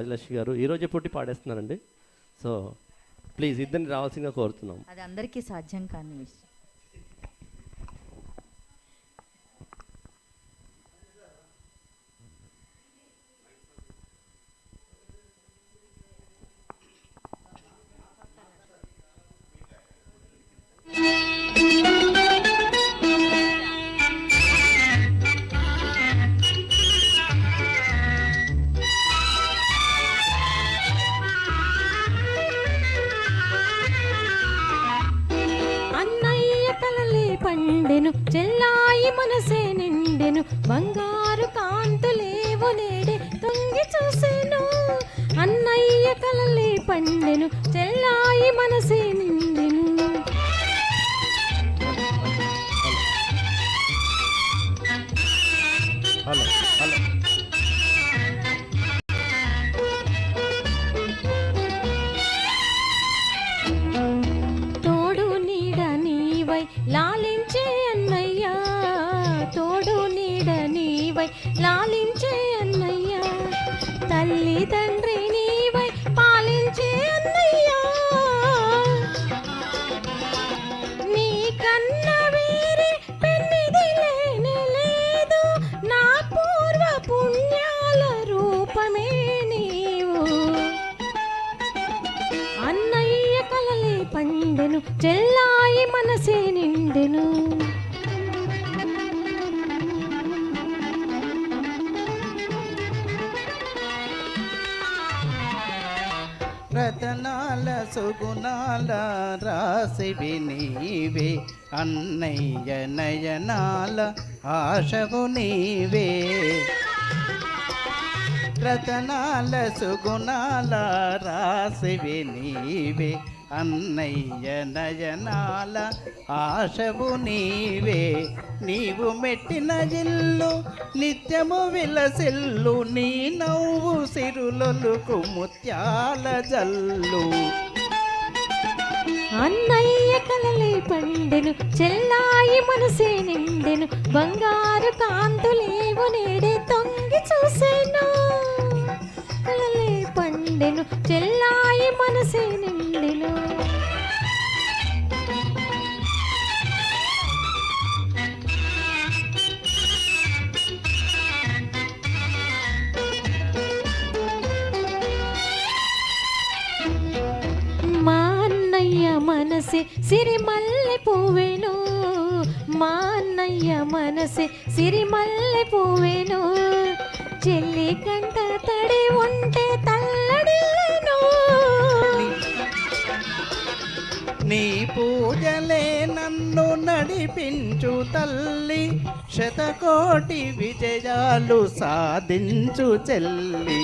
రాజలక్ష్మి గారు. ఈ రోజే పుట్టి పాడేస్తున్నారండి. సో ప్లీజ్ ఇద్దరిని రావాల్సిందిగా కోరుతున్నాం. అది అందరికీ సాధ్యం కాని విషయం. అన్నయ్య పండెను చెల్లాయి మనసే నిండెను బంగారు కాంతులేవో నేడే తొంగి చూసెను. అన్నయ్య కలలే పండెను చెల్లాయి మనసే నిండెను. నీవై లాలించే అన్నయ్య. తల్లి తండ్రి నీవై పాలించే అన్నయ్య. నీ కన్న వేరే పెన్నిది లేని లేదు. నా పూర్వ పుణ్యాల రూపమే నీవు. అన్నయ్య కలలే పండెను చెల్లాయి మనసే నిండెను. రతనాల సుగుణాల రాసివి నీవే అన్నయ్య నయనాల ఆశవు నీవే. రతనాల సుగుణాల రాసివి నీవే అన్నయ్య నయనాల ఆశవు నీవే. నీవు మెట్టిన ఇల్లు నిత్యము విలసిల్లు నీ నవ్వు సిరులొలుకు ముత్యాల జల్లు. అన్నయ్య కలలే పండెను చెల్లాయి మనసే నిండెను బంగారు కాంతులేవు నేడే తొంగి చూసేను. మనసే సిరిమల్లె పువ్వేను. మా అన్నయ్య మనసే సిరిమల్లె పువ్వేను. చెల్లి కంట తడి ఉంటే తల్లడిల్లను. నీ పూజలే నన్ను నడిపించు తల్లి. శతకోటి విజయాలు సాధించు చెల్లి.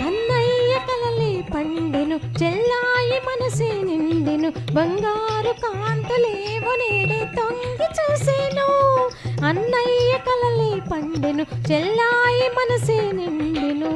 అన్నయ్య కలలే పండెను చెల్లాయి మనసే నిండెను. బంగారు కాంతులేవో నేడే తొంగి చూసేను. అన్నయ్య కలలే పండెను. చెల్లాయి మనసే నిండెను.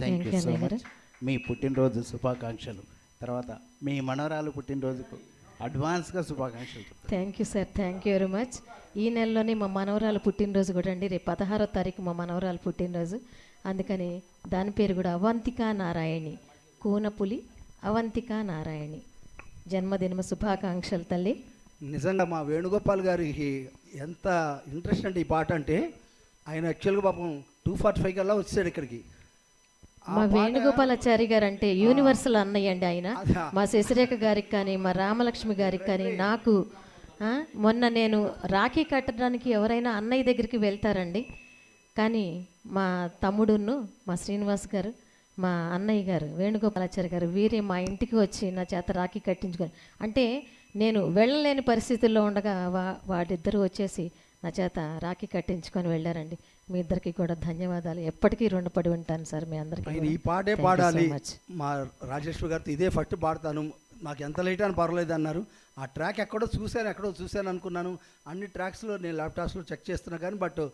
థ్యాంక్ యూ సో మచ్ మీ పుట్టినరోజు శుభాకాంక్షలు. తర్వాత మీ మనవరాలు పుట్టినరోజుకు అడ్వాన్స్గా శుభాకాంక్షలు thank you sir thank you very much ఈ నెలలోనే మా మనవరాలు పుట్టినరోజు కూడా అండి. రేపు పదహారో తారీఖు మా మనవరాలు పుట్టినరోజు. అందుకని దాని పేరు కూడా అవంతిక నారాయణి. కూనపులి అవంతిక నారాయణి. జన్మదిన శుభాకాంక్షలు తల్లి. నిజంగా మా వేణుగోపాల్ గారికి ఎంత ఇంట్రెస్ట్ అంటే ఈ పాట అంటే ఆయన యాక్చువల్గా పాపం టూ ఫార్టీ ఫైవ్ కల్లా వచ్చాడు ఇక్కడికి. మా వేణుగోపాలాచారి గారు అంటే యూనివర్సల్ అన్నయ్య అండి ఆయన. మా శశిరేఖ గారికి కానీ మా రామలక్ష్మి గారికి కానీ నాకు మొన్న నేను రాఖీ కట్టడానికి ఎవరైనా అన్నయ్య దగ్గరికి వెళ్తారండి. కానీ మా తమ్ముడును మా శ్రీనివాస్ గారు మా అన్నయ్య గారు వేణుగోపాలాచారి గారు వీరే మా ఇంటికి వచ్చి నా చేత రాఖీ కట్టించుకొని అంటే నేను వెళ్ళలేని పరిస్థితుల్లో ఉండగా వా వాడిద్దరూ వచ్చేసి నా చేత రాఖీ కట్టించుకొని వెళ్ళారండి. మీ ఇద్దరికి కూడా ధన్యవాదాలు. ఎప్పటికీ రుణపడి ఉంటాను సార్ మీ అందరికీ. ఈ పాటే పాడాలి. మా రాజేశ్వరి గారితో ఇదే ఫస్ట్ పాడతాను. నాకు ఎంత లేట్ అని పర్వాలేదు అన్నారు. ఆ ట్రాక్ ఎక్కడో చూశాను ఎక్కడో చూశాను అనుకున్నాను. అన్ని ట్రాక్స్లో నేను ల్యాప్టాప్స్లో చెక్ చేస్తున్నా కానీ బట్